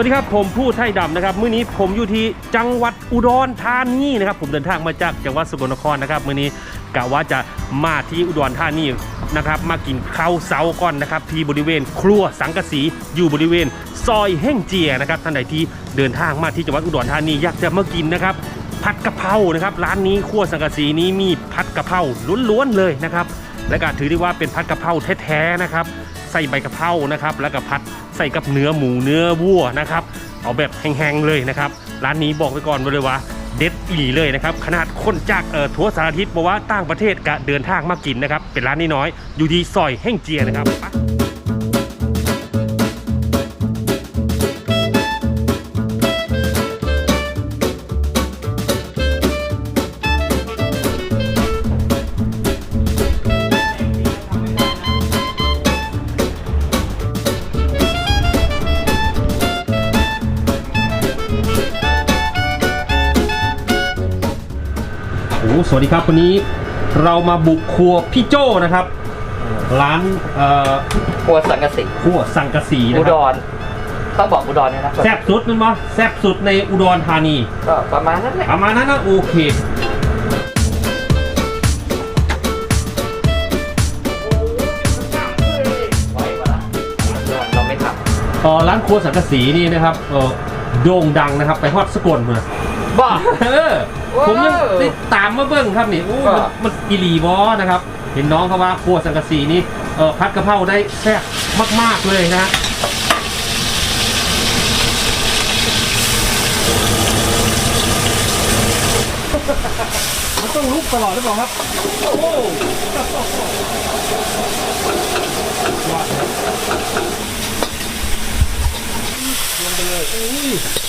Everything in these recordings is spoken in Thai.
วัสดีครับผมผู้ไทยดำนะครับมื้อนี้ผมอยู่ที่จังหวัดอุดรธานีนะครับผมเดินทางมาจากจังหวัดสกลนครนะครับมื้อนี้กะว่าจะมาที่อุดรธานีนะครับมากินข้าวเสาก่อนนะครับที่บริเวณครัวสังกะสีอยู่บริเวณซอยแห่งเจียนะครับท่านใดที่เดินทางมาที่จังหวัดอุดรธานีอยากจะมากินนะครับผัดกะเพรานะครับร้านนี้ครัวสังกะสีนี้มีผัดกะเพราล้วนๆเลยนะครับและก็ถือได้ว่าเป็นผัดกะเพราแท้ๆนะครับใส่ใบกะเพรานะครับ แล้วก็ผัด ใส่กับเนื้อหมูเนื้อวัวนะครับ เอาแบบแห้งๆเลยนะครับ ร้านนี้บอกไว้ก่อนเลยว่าเด็ดอีเลยนะครับ ขนาดคนจากเอ่อทั่วสารทิศบอกว่าต่างประเทศกะเดินทางมากินนะครับ เป็นร้านน้อยๆอยู่ที่ซอยแห่งเจียนะครับ สวัสดีครับวันนี้เรามาบุกครัวพี่โจ้นะครับ ร้านเอ่อครัวสังกะสีครัวสังกะสีอุนะคดรับรต้องบอกอุดรเนี่ยนะแซ่บสุดนั่นมั้แซ่บสุดในอุดรธานีก็ประมาณนั้นแหละประมาณนั้นนะโอเคไว้เวลาอุดรเราไม่ทเอ่อร้านครัวสังกะสีนี่นะครับเอ่อโด่งดังนะครับ ไปฮอดสกลมาำ บ้าเออผมยังว้าวได้ตามมาเบิ้งครับนี่โอ้ก็มันมันอีหลีบอนะครับ เห็นน้องเขาว่าครัวสังกะสีนี่เออพัดกะเพราได้แซ่บมาก ๆ เลยนะฮะมันต้องลุกตลอดหรือเปล่าครับ โอ้โหว่าครับลงไปเลยอุ้ยย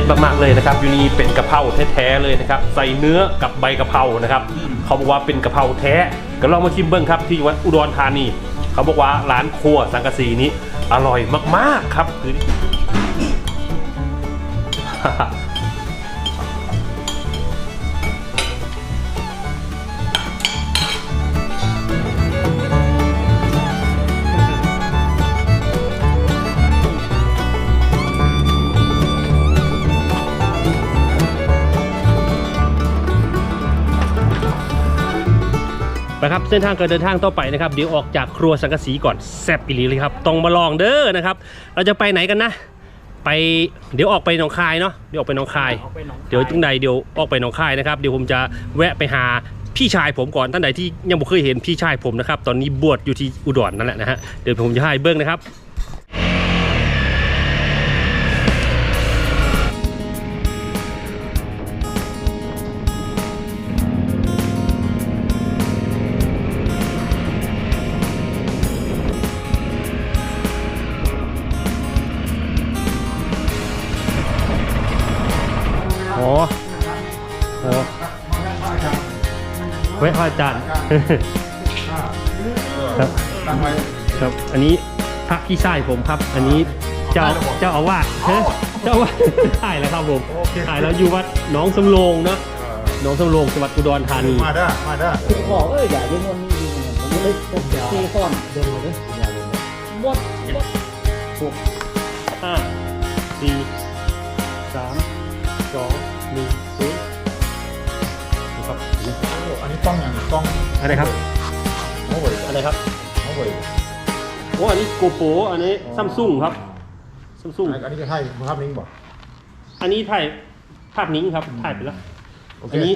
ด็ดมากๆเลยนะครับอยู่นี่เป็นกะเพราแท้ๆเลยนะครับใส่เนื้อกับใบกะเพรานะครับเขาบอกว่าเป็นกะเพราแท้ก็ลองมาชิมเบิ้งครับที่วัดอุดรธานีเขาบอกว่าร้านครัวสังกะสีนี้อร่อยมากๆครับ คือไปครับเส้นทางการเดินทางต่อไปนะครับเดี๋ยวออกจากครัวสังกะสีก่อนแซ่บอีหลีเลยครับต้องมาลองเด้อนะครับ เราจะไปไหนกันนะ ไปเดี๋ยวออกไปหนองคายเนาะเดี๋ยวออกไปหนองคาย เดี๋ยวจังใดเดี๋ยวออกไปหนองคายนะครับเดี๋ยวผมจะแวะไปหาพี่ชายผมก่อนท่านใดที่ยังไม่เคยเห็นพี่ชายผมนะครับตอนนี้บวชอยู่ที่อุดรนั่นแหละนะฮะเดี๋ยวผมจะให้เบิ้งนะครับ เว้ยพระอาจารย์ ครับ ตั้งไว้ครับ อันนี้พระพี่ชายผมครับ อันนี้เจ้าเจ้าอาวาสเฮ้ยเจ้าอาวาสถ่ายแล้วครับผมถ่ายแล้วอยู่วัดหนองสำโรงเนอะหนองสำโรงจังหวัดอุดรธานี มาเด้อมาเด้อบอกเอออย่าเย็นวันนี้ดีผมก็เลยตกเทซ่อนเดินมาเลยหมดหกห้าสี่ส ต้องอย่างต้องอะไรครับเขาเวยอะไรครับเขาเวยโอ้อันนี้โกโปรอันนี้ซัมซุงครับซัมซุงอันนี้จะให้ภาพนิ่งบอกอันนี้ถ่ายภาพนิ้งครับถ่ายไปแล้วโอเคอันนี้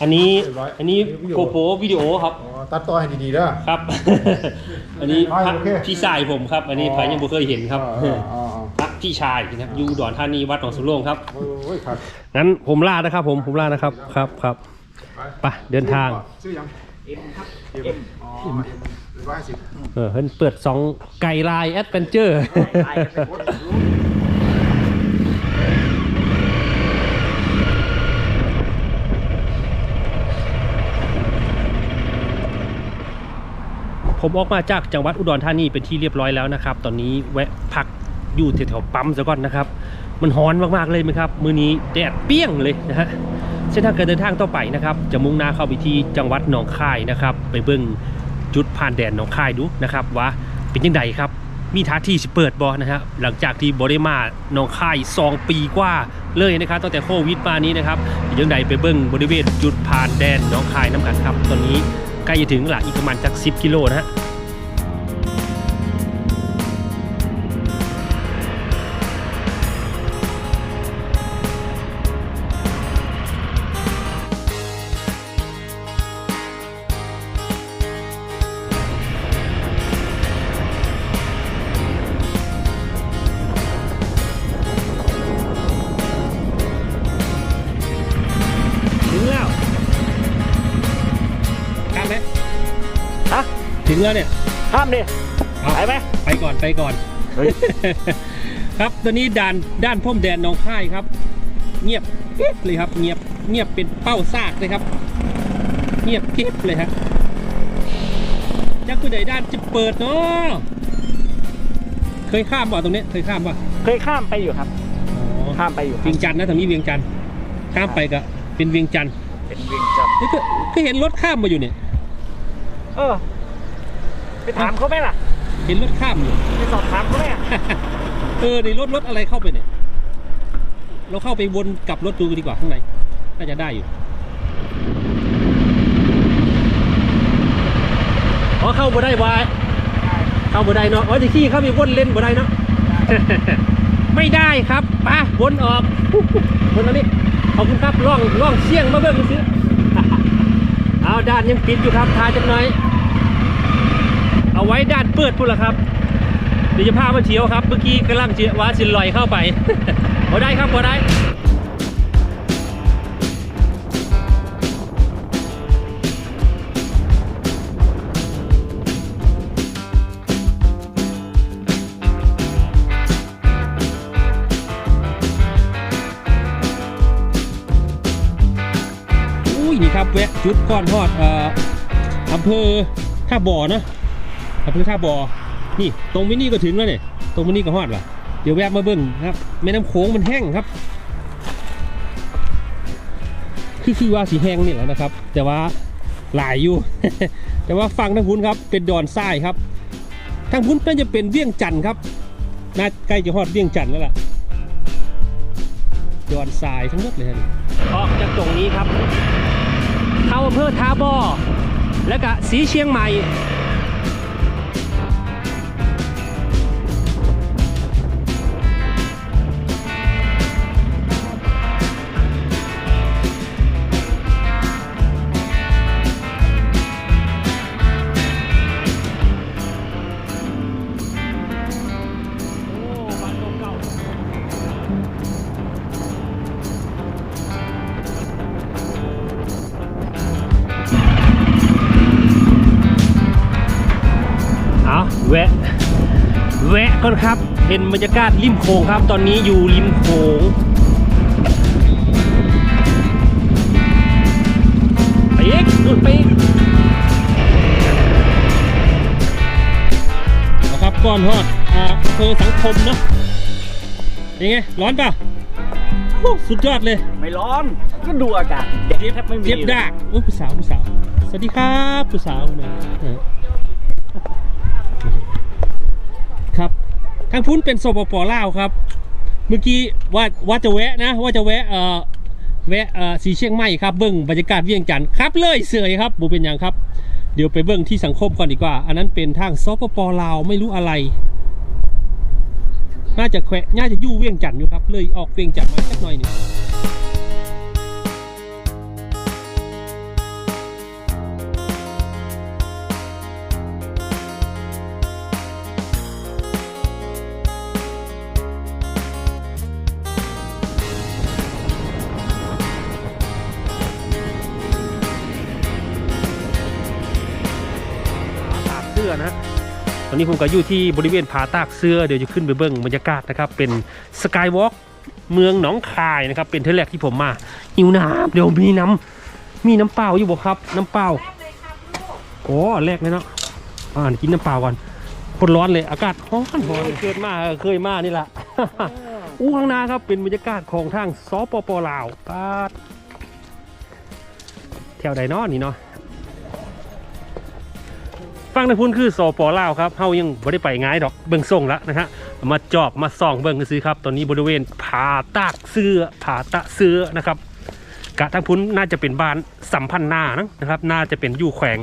อันนี้เรียบร้อยอันนี้วิดีโอโกโปรวิดีโอครับอ๋อตัดต่อให้ดีๆเด้อครับ อันนี้อ่าพระโอเคพี่ชายผมครับ อันนี้อ๋อพระยังบ่เคยเห็นครับอ๋ออ๋ออ๋อพระพี่ชายนะครับอยู่อุดรธานีวัดหนองสุโรงครับโอ้อ้ยครับงั้นผมลานะครับ ผมผมลานะครับครับครับ ไปเดินทางซื้อยังเอ็มครับเอ็มอ๋อเอ็มร้อยห้าสิบเออเพิ่นเปิดสองไก่ลายแอดเวนเจอร์ไล่กันไปหมดผมออกมาจากจังหวัดอุดรธานีเป็นที่เรียบร้อยแล้วนะครับ ตอนนี้แวะพักอยู่แถวๆปั๊มซะก่อนนะครับ มันร้อนมากๆเลยไหมครับ มื้อนี้แดดเปรี้ยงเลยนะฮะ เส้นทางการเดินทางต่อไปนะครับ จะมุ่งหน้าเข้าไปที่จังหวัดหนองคายนะครับ ไปเบิ่งจุดผ่านแดนหนองคายดูนะครับว่าเป็นยังไงครับ มีท่าที่สิเปิดบอนะฮะหลังจากที่บริมาหนองคาย2ปีกว่าเลยนะครับตั้งแต่โควิดมานี้นะครับเป็นยังไงไปเบิ่งบริเวณจุดผ่านแดนหนองคายน้ำกันครับ ตอนนี้ใกล้จะถึงละอีกประมาณจัก10 กิโลนะฮะ ถึงแล้วเนี่ยข้ามดิเอาไปไหมไปก่อนไปก่อนเฮ้ยครับตอนนี้ด่านด้านพ่มแดนหนองค่ายครับ เงียบกริบเลยครับ เงียบเงียบเป็นเป้าซากเลยครับ เงียบกริบเลยครับจักคือใดด้านจะเปิดเนาะเคยข้ามบ่ตรงนี้เคยข้ามป่ะเคยข้ามไปอยู่ครับอ๋อข้ามไปอยู่ครับเวียงจันทร์นะทางนี้เวียงจันทร์ข้ามไปก็เป็นเวียงจันทร์เป็นเวียงจันทร์นี่ก็ก็เห็นรถข้ามมาอยู่เนี่ยเออ ไปถามเขาไหมล่ะ เห็นรถข้ามอยู่ ไปสอบถามเขาไหมอะเออในรถรถอะไรเข้าไปเนี่ย เราเข้าไปวนกลับรถดูดีกว่าข้างในน่าจะได้อยู่อ๋อเข้าบ่ได้วายเข้าบ่ได้เนาะอ๋อจะขี้เข้าไปวนเล่นบ่ได้เนาะไม่ได้ครับไปวนออกวนแล้วนี่ขอบคุณครับล่องล่องเสี่ยงมาเบิ่งซื้อเอาด้านยังปิดอยู่ครับทาจักหน่อย เอาไว้ด้านเปิดพุ่นละครับเดี๋ยวจะพามาเที่ยวครับเมื่อกี้กำลังเจียว่าสินลอยเข้าไปพอได้ครับพอได้อุ้ยนี่ครับแวะจุดก้อนทอดอำเภอท่าบ่อนะ อำเภอท่าบ่อนี่ตรงมินี่ก็ถึงแล้วเนี่ยตรงมินี่ก็ฮอดว่ะเดี๋ยวแวะมาเบิ้งครับแม่น้ำโขงมันแห้งครับ คือคือว่าสีแห้งนี่แหละนะครับ แต่ว่าหลายอยู่ แต่ว่าฝั่งทางพุ้นครับ เป็นดอนทรายครับทางพุ้นน่าจะเป็นเวียงจันทร์ครับน่าใกล้จะฮอดเวียงจันทร์แล้วล่ะดอนทรายทั้งหมดเลยครับออกจากตรงนี้ครับเข้าอำเภอท่าบ่อแล้วก็สีเชียงใหม่ ก่อนครับเห็นบรรยากาศริมโขงครับ ตอนนี้อยู่ริมโขงไปอีกนู่นไปอีกเอาครับก่อนฮอดอ่าอำเภอสังคมเนาะยังไง ร้อนป่ะโอ้สุดยอดเลย ไม่ร้อน ก็ดูอากาศแดดแทบไม่มีเจ็บดากโอ้ยผู้สาวผู้สาว สวัสดีครับผู้สาวนะเออครับ ทางพุ้นเป็นสปปลาวครับ เมื่อกี้ว่าว่าจะแวะนะ ว่าจะแวะเอ่อแวะเอ่อสีเชียงใหม่ครับเบิ้งบรรยากาศเวียงจันทร์ครับเลยเสือยครับบูเป็นอย่างครับ เดี๋ยวไปเบิ้งที่สังคมก่อนดีกว่า อันนั้นเป็นทางสปปลาวไม่รู้อะไร น่าจะแควะน่าจะยู่เวียงจันทร์อยู่ครับเลยออกเวียงจันทร์มาสักหน่อยหนึ่ง นี้ผมก็อยู่ที่บริเวณผาตากเสื้อเดี๋ยวจะขึ้นไปเบิ้งบรรยากาศนะครับ เป็นสกายวอล์กเมืองหนองคายนะครับ เป็นเทอแรกที่ผมมาหิวน้ำเดี๋ยวมีน้ำมีน้ำเปล่าอยู่บ่ครับ น้ำเปล่าโอ้แรกเลยเนาะอ่ากินน้ำเปล่าก่อนคนร้อนเลยอากาศร้อนร้อนเกิดมาเออเคยมานี่แหละอู้ข้างหน้าครับเป็นบรรยากาศของทางสปปลาวปาดแถวใดนาะนี่เนาะ ฟังในพุ่นคือสปอลาวครับเฮายังไม่ได้ไปง่ายดอกเบิ่งส่งแล้วนะฮะมาจอบมาส่องเบิ่งซื้อครับ ตอนนี้บริเวณผาตากเสื้อผาตะเสื้อนะครับกะทางพุ่นน่าจะเป็นบ้านสัมพันธ์นานะครับ น่าจะเป็นอยู่แขวง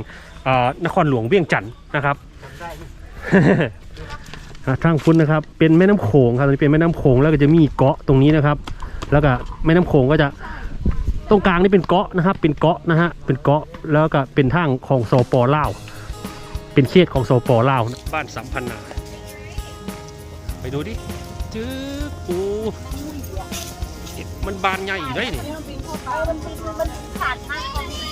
นครหลวงเวียงจันทน์นะครับทางพุ่นนะครับ เป็นแม่น้ำโขงครับตรงนี้เป็นแม่น้ำโขงแล้วก็จะมีเกาะตรงนี้นะครับ แล้วก็แม่น้ำโขงก็จะตรงกลางนี่เป็นเกาะนะครับ เป็นเกาะนะฮะเป็นเกาะแล้วก็เป็นทางของสปอลาว เป็นเขตของสปลาวบ้านสัมพันนา ไปดูดิจื้อปูมันบานใหญ่อยู่ได้นี่ขาดมากกว่านี้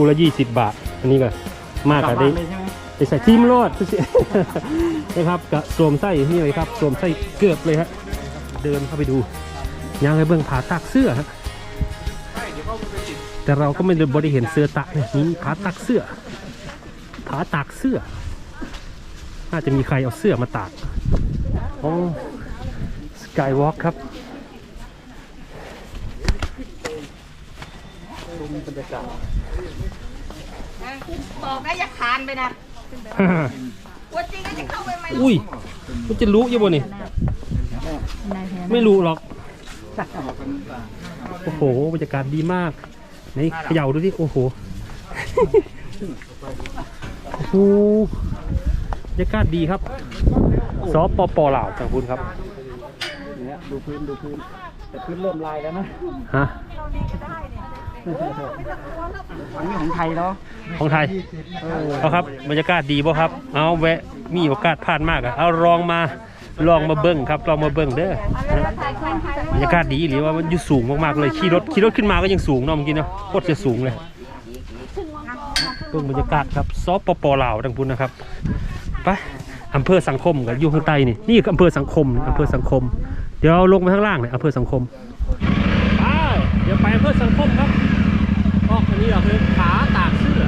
คู่ละยี่สิบบาท อันนี้ก็มากกลักับบบ้าได้นเลยใช่ไหมไปใส่ทีมโลดนะครับกับสวมไส้นี่เลยครับสวมไส้เกือบเลยฮะเดินเข้าไปดูยังไงเบื้องผาตากเสื้อฮะแต่เราก็ไม่ได้บริเห็นเสื้อตากเนี่ยนี่ผาตากเสื้อผาตากเสื้อ น่าจะมีใครเอาเสื้อมาตากอ๋อสกายวอล์กครับบรรยากาศ บอกนะอย่าคานไปนะว่าจริงก็จะเข้าไปไหมอุ้ยมันจะรู้ยังบ่นี่ ไม่รู้หรอก โอ้โหบรรยากาศดีมากไหนเขย่าดูดิโอ้โห โอ้โหบรรยากาศดีครับสปปลาวทางคุณครับเนี่ยดูพื้นดูพื้นแต่พื้นเริ่มลายแล้วนะ ฮะ อันนี้ของไทยเนาะของไทยเออเอาครับบรรยากาศดีบ่ครับ เอาแวะมีโอกาสผ่านมากอะเอาลองมาลองมาเบิ้งครับลองมาเบิ้งเด้อนะบรรยากาศดีหรือว่ามันอยู่สูงมากๆเลยขี่รถขี่รถขึ้นมาก็ยังสูงเนาะเมื่อกี้เนาะโคตรจะสูงเลยเบิ้งบรรยากาศครับสปปลาวทางพุนนะครับไปอำเภอสังคมกับอยู่ข้างใต้นี่นี่คืออำเภอสังคมอำเภอสังคม เดี๋ยวเราลงไปข้างล่างเลยอำเภอสังคมไปเดี๋ยวไปอำเภอสังคมครับ ออกอันนี้เราคือขาตากเสื้อ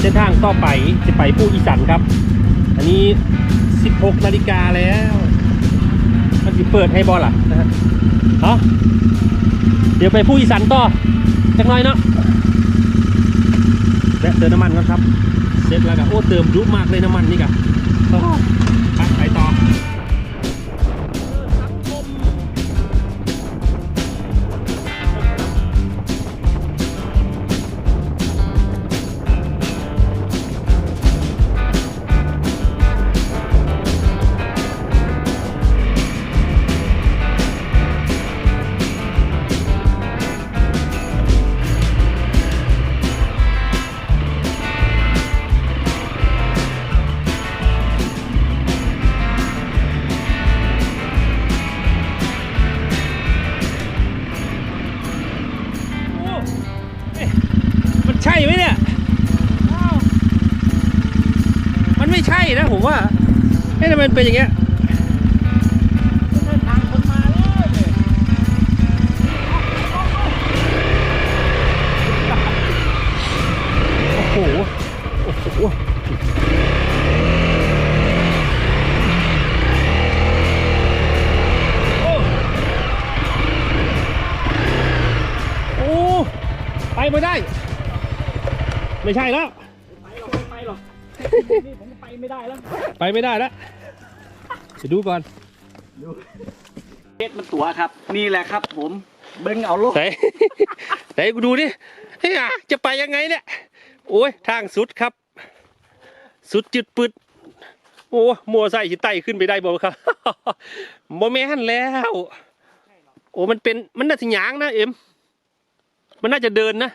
เส้นทางต่อไปจะไปผู้อีสันครับ อันนี้ 16นาฬิกาแล้วมันจะเปิดให้บอลล่ะนะฮะเนาะเดี๋ยวไปผู้อีสันต่อจักหน่อยเนาะ และเติมน้ำมันก่อนครับ เสร็จแล้วก็โอ้เติมรุมากเลยน้ำมันนี่กะ มมันเป็นอย่างเงี้ยโอ้โห โอ้โหโอ้โอ้ไปไม่ได้ ไม่ใช่แล้ว ไปหรอก ไปหรอก นี่ผมก็ไปไม่ได้แล้ว ไปไม่ได้แล้ว ไปดูก่อนเพชรมันตัวครับ นี่แหละครับ ผมเบิ้งเอาโลกไหนไหนกูดูดิเฮ้ยอะจะไปยังไงเนี่ย โอ้ยทางสุดครับ สุดจุดปึดโอ้มัวใส่หิไตขึ้นไปได้บ่ครับโมแมนแล้ว โอ้มันเป็นมันน่าจะหยางนะเอ็มมันน่าจะเดินนะ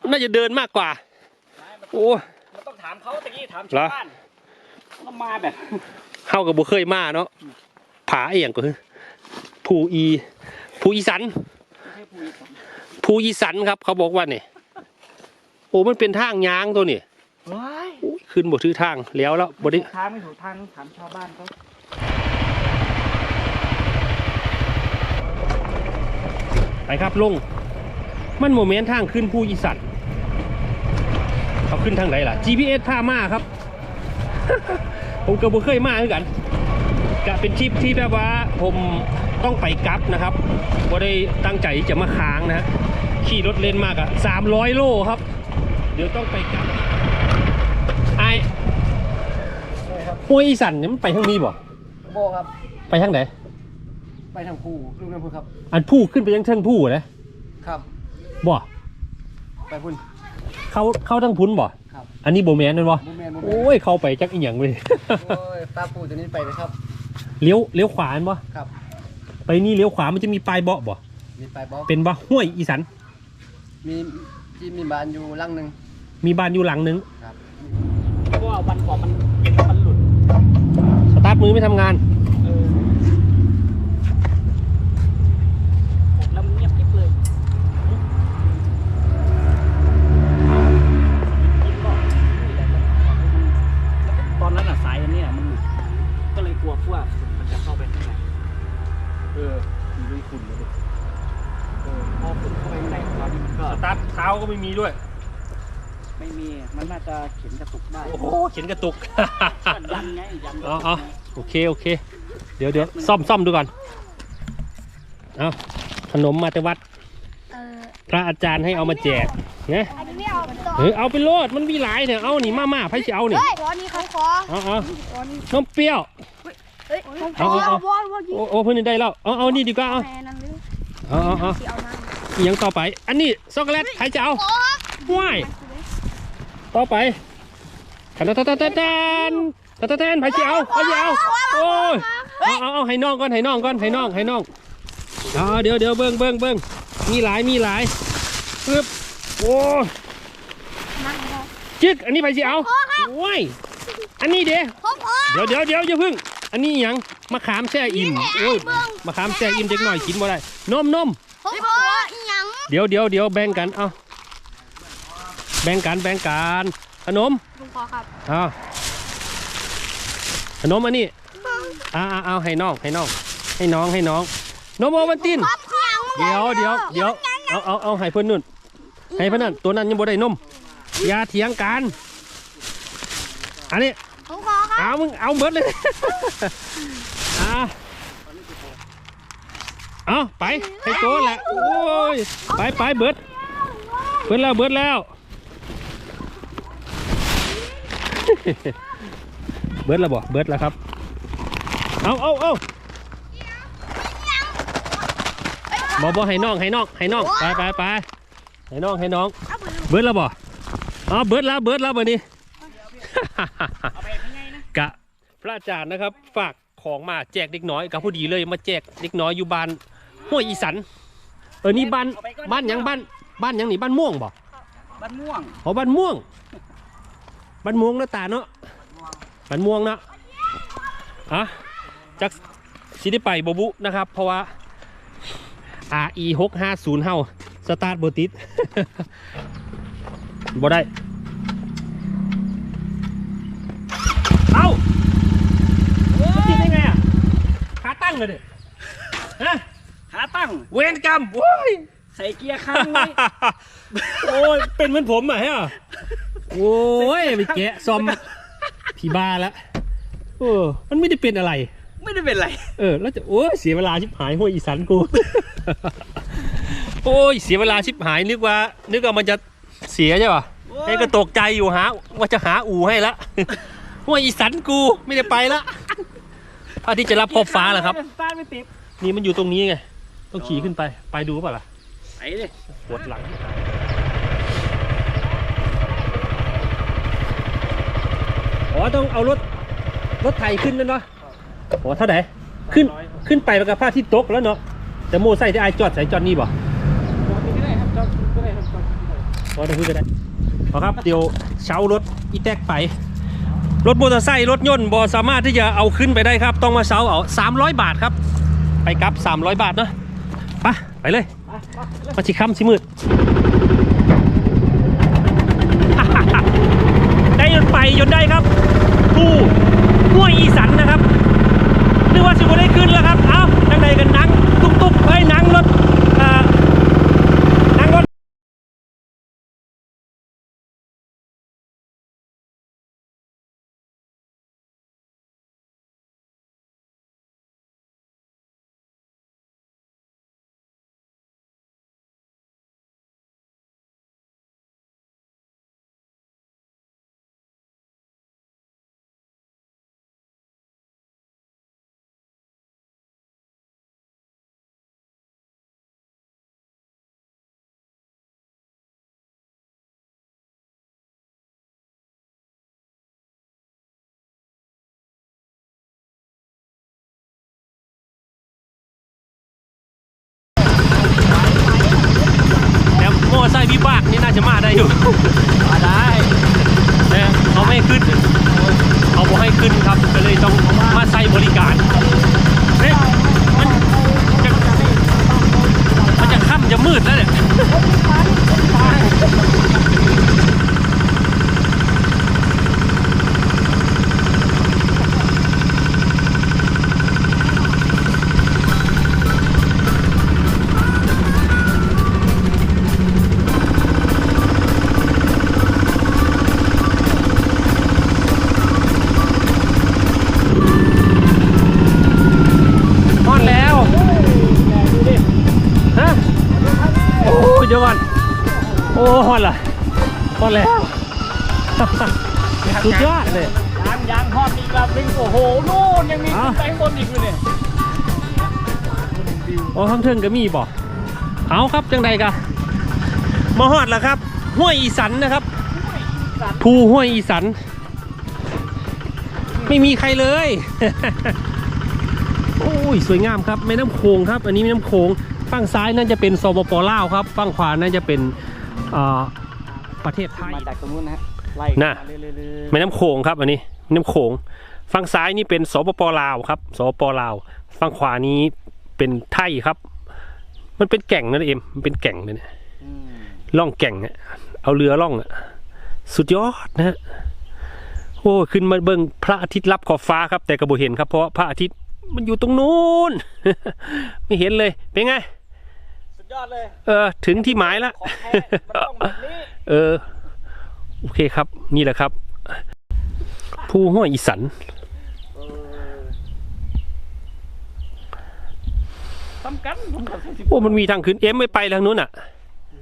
มันน่าจะเดินมากกว่า โอ้มันต้องถามเขาตะกี้ถามเหรชาอวบ้านก็มาแบบ เข้ากับบุเคยมาเนาะผาเอียงก็คือภูอีภูอีสันภูอีสันครับ เขาบอกว่าเนี่ยโอ้มันเป็นทางยางตัวนี่ว้ายโอ้ยขึ้นบททือทางแล้วแล้วบไดิทางไม่ถูกทางถามชาวบ้านเขาไปครับลง มันโมเมนต์ทางขึ้นภูอีสันเขาขึ้นทางไหนล่ะ GPS พามาครับ ผมก็บ่เคยมาเหมือนกันกะเป็นทริปที่แบบว่าผมต้องไปกลับนะครับบ่ได้ตั้งใจจะมาค้างนะฮะขี่รถเลนมากอะ300โลครับ เดี๋ยวต้องไปกลับไอ้ห้วยอีสันเนี่ยมันไปทางนี้บ่โบครับ ไปทางไหนไปทางภูลูกน้ำพุครับ อันผู้ขึ้นไปยังเทิงผู้นะครับ บ่ ไปพุ่น เข้าเข้าทางพุ้นบ่ ครับ อันนี้โบแมนนั่นบ่บูแมนบูแมนโอ้ยเข้าไปจักอีหยังเลยโอ้ยป้าปูตัวนี้ไปเลยครับเลี้ยวเลี้ยวขวาอันบ่ครับ ไปนี่เลี้ยวขวามันจะมีปลายเบาะบ่มีไปบอกเป็นบ่ห้วยอีสันมีที่มีบ้านอยู่หลังหนึ่งมีบ้านอยู่หลังนึงครับเพราะว่าวันก่อนมันมันหลุดสตาร์ทมือไม่ทำงาน เออแล้วมันเงียบกริบเลยตอนนั้นอะสายอันเนี้ยมันหลุดก็เลยกลั วว่ามันจะเข้าไปข้างในเออมีด้วยคุณเลยเออพอฝุ่นเข้าไปข้างในตอนนี้มันก็สตาร์ทเท้าก็ไม่มีด้วย ไม่มีมันน่าจะเข็นกระตุกได้โอ้โหเขียนกระตุกยันไงยันเอาเอาโอเค โอเค เดี๋ยวเดี๋ยวซ่อมซ่อมดูก่อน เอาขนมมาแต่วัด เออพระอาจารย์ให้เอามาแจกนะอันนี้ไม่เอาต่อเฮ้ยเอาไปโลด มันมีหลายเนี่ยเอานี่มามาไผสิเอานี่เฮ้ยขอนี่เขาขอเอาเอาขอนี่นมเปรี้ยว เอาเอาเอาโอ้โอ้เพื่อนได้แล้วเอาเอานี่ดีกว่าเอาแเอาเอาเอายังต่อไป อันนี้ช็อกโกแลตใครจะเอาว้ายต่อไปขันตะตะตะตะแตนตะตะแตนใครจะเอาใครจะเอาโอ้ยเอาเอาเอาให้น้องก่อนให้น้องก่อนให้น้องให้น้องเอาเดี๋ยวเดี๋ยวเบิ้งเบิ้งเบิ้งมีหลายมีหลายปึ๊บโอ้ยนั่งเลยจึ๊กอันนี้ใครจะเอาโอ้ยอันนี้เด้ ผมเออเดี๋ยวเดี๋ยวเดี๋ยวอย่าเพึ่ง อันนี้หยังมะขามแช่อิ่มโอ้ยมะขามแช่อิ่มเด็กหน่อยกินบ่ได้นมนมผมขออีหยังเดี๋ยวเดี๋ยวเดี๋ยวแบ่งกันเอาแบ่งกันแบ่งกันขนมผมขอครับเอาขนมอันนี้เอาเอาเอาให้น้องให้น้องให้น้องให้น้องนมโอวันตินครับอีหยังมึงเดี๋ยวเดี๋ยวเดี๋ยวเอาเอาเอาให้เพื่อนนุ่นให้เพื่อนนั่นตัวนั้นยังบ่ได้นมอย่าเถียงกันอันนี้ผมขอครับ เอามึงเอาเบิดเลยอ่าเอาไปให้โตแหละโอ้ยไปไปเบิดเบิดแล้วเบิดแล้วเบิดแล้วบ่เบิดแล้วครับเอาเอาเอาบ่บ่ให้น้องให้น้องให้น้องไปไปไปให้น้องให้น้องเอาไปเลยเบิดแล้วบ่อ๋อเบิดแล้วเบิดแล้วบัดนี้ ระอาจารย์นะครับ ฝากของมาแจกเด็กน้อยกับผู้ดีเลยมาแจกเด็กน้อยอยู่บ้านห้วยอีสัน เออนี่บ้านบ้านหยังบ้านบ้านหยังนี่บ้านม่วงบ่บ้านม่วงอ๋อบ้านม่วงบ้านม่วงเนาะตาเนาะบ้านม่วงเนาะอะจักสิได้ไปบบุนะครับ เพราะว่า RE 6 5 0เฮาสตาร์ทบติดบ่ได้ เอ้าติดได้ไงอะขา ตั้งเลยดิฮะขาตั้ง เวรกรรมโอ้ยใส่เกียร์ค้างไว้โอ้ยเป็นเหมือนผมอะฮะโอ้ยไปแกะซอมพี่บ้าแล้วเออมันไม่ได้เป็นอะไร ไม่ได้เป็นไร เออ แล้วจะโอ้ยเสียเวลาชิบหายห้วยอีสันกู โอ้ยเสียเวลาชิบหายนึกว่า นึกว่ามันจะเสียใช่ป่ะโอ้ยไอ้ก็ตกใจอยู่หาว่าจะหาอู่ให้ละห้วยอีสันกูไม่ได้ไปละ พระอาทิตย์จะรับขอบฟ้าเหรอครับสตาร์ทไม่ติดนี่มันอยู่ตรงนี้ไง ต้องขี่ขึ้นไป ไปดูเปล่าล่ะไอ้ดิปวดหลังอ๋อต้องเอารถรถไถขึ้นนั่นเนาะโอ้เท่าไหร่ขึ้นขึ้นไปแล้วกับผ้าที่ตกแล้วเนาะแต่โมไซค์ที่ไอายจอดใส่จอดนี่บ่จอดนี่ก็ได้ครับจอดก็ได้ครับจอดนี่ก็ได้พอได้พูดก็ได้เอาครับเดี๋ยวเช่ารถอีแท็กไป รถมอเตอร์ไซค์รถยนต์บอสามารถที่จะเอาขึ้นไปได้ครับ ต้องมาเช่าเอา300 บาทครับ ไปกลับ 300 บาทเนาะไปไปเลย มาชิค่ำชิมืดได้ยนไปยนได้ครับผู้ห้วยอีสันนะครับนึกว่าสิบได้ขึ้นแล้วครับ เอ้าจังใดกันนัง นี่น่าจะมาได้อยู่มาได้แต่เขาไม่ให้ขึ้นเขาบอกให้ขึ้นครับก็เลยต้องมาใช้บริการเฮ้ยมันจะมันจะค่ำจะมืดแล้วเนี่ย สุดยอดเลยยางยางทอดอีกลำนึงโอ้โหนู่นยังมีอ้าวขึ้นไปข้างบนอีกอยู่เนี่ยโอ้ข้างเทิงก็มีบ่เอาครับจังใดกะมาฮอดแล้วครับห้วยอีสันนะครับภูห้วยอีสัน ไม่มีใครเลย โอ้ยสวยงามครับแม่น้ำโขงครับ อันนี้แม่น้ำโขงฝั่งซ้ายน่าจะเป็นสปปลาวครับฝั่งขวาน่าจะเป็นอ่า ประเทศไทยมาจากตรงนู้นนะฮะไล่น่ะ มาเรื่อยๆแม่น้ำโขงครับอันนี้แม่น้ำโขงฝั่งซ้ายนี่เป็นสปปลาวครับสปปลาวฝั่งขวานี้เป็นไทยครับ มันเป็นแก่งนั่นเองมันเป็นแก่งเลยเนี่ยอืมล่องแก่งอะเอาเรือล่องอะสุดยอดนะฮะโอ้ขึ้นมาเบิ่งพระอาทิตย์รับขอบฟ้าครับ แต่กระโบเห็นครับเพราะว่าพระอาทิตย์มันอยู่ตรงนู้น ไม่เห็นเลยเป็นไงสุด ยอดเลย เออ ถึงที่หมายแล้วของแท้มันต้องแบบนี้เออ โอเคครับ นี่แหละครับ ผู้ห้วยอีสันเออทำกันผมกับสิบโอ้มันมีทางขึ้นเอ็มไม่ไปทางนู้นอะ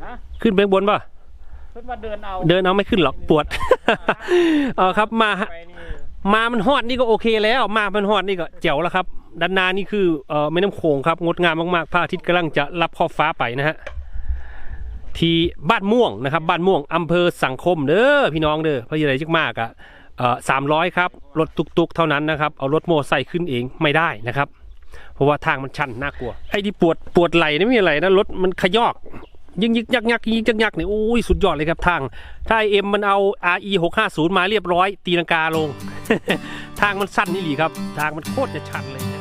ฮะขึ้นไปข้างบนป่ะเพิ่นมาเดินเอา เดินเอาไม่ขึ้นหรอกปวด เออครับมาไปนี่ มามันฮอดนี่ก็โอเคแล้ว มามันฮอดนี่ก็แจ๋วแล้วครับด้านหนานี่คือเอ่อแม่น้ำโขงครับงดงามมากๆพระอาทิตย์กำลังจะรับขอบฟ้าไปนะฮะที่บ้านม่วงนะครับ บ้านม่วงอำเภอสังคมเด้อพี่น้องเด้อเพราะอะไรจักมากอะเอ่อสามร้อยครับรถตุกๆ เท่านั้นนะครับเอารถโมอไซค์ขึ้นเองไม่ได้นะครับ เพราะว่าทางมันชันน่ากลัวไอ้ที่ปวดปวดไหล่นี่ไม่มีอะไรนะรถมันขยอก ยิงยิกยักยักยิงยักยักเนี่ยโอ้ยสุดยอดเลยครับทางถ้าเอ็มมันเอา RE 650 มาเรียบร้อย ตีลังกาลง ทางมันสั้นนี่หลีครับ ทางมันโคตรจะชันเลย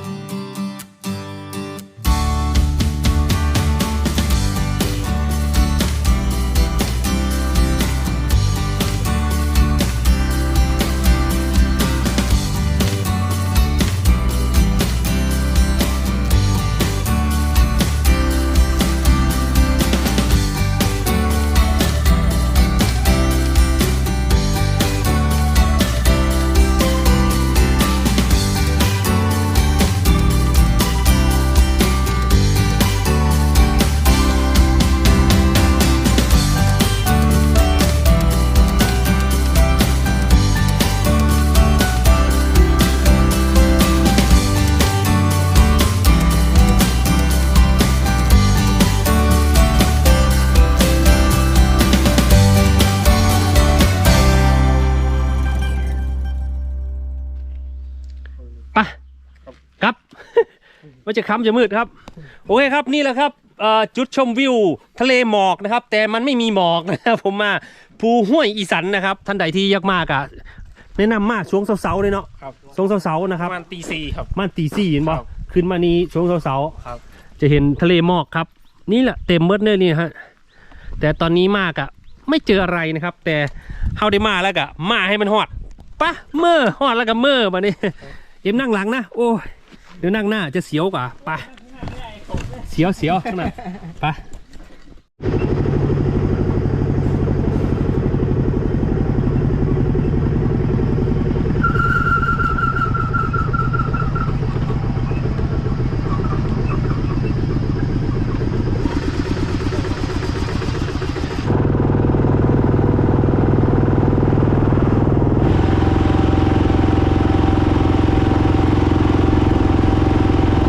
ว่าจะค้ำจะมืดครับ โอเคครับนี่แหละครับเอ่อจุดชมวิวทะเลหมอกนะครับ แต่มันไม่มีหมอกนะครับผมมาภูห้วยอีสันนะครับ ท่านใดที่อยากมากอะแนะนำมากช่วงเสาๆเลยเนาะครับช่วงเสาๆนะคปรับระมาณตีสี่ครับมันตีสี่เห็นบ่ครับขึ้นมานี้ช่วงเสาๆครับจะเห็นทะเลหมอกครับ นี่แหละเต็มเมดเลยนี่ฮะแต่ตอนนี้มากอะไม่เจออะไรนะครับ แต่เข้าได้มาแล้วก็มาให้มันฮอดปะเมื่อฮอดแล้วก็เมื่อมานี่เอ็มนั่งหลังนะโอ้ยเดี๋ยวนั่งหน้าจะเสียวกว่าไปเสียวเสียวข้างหน้าไป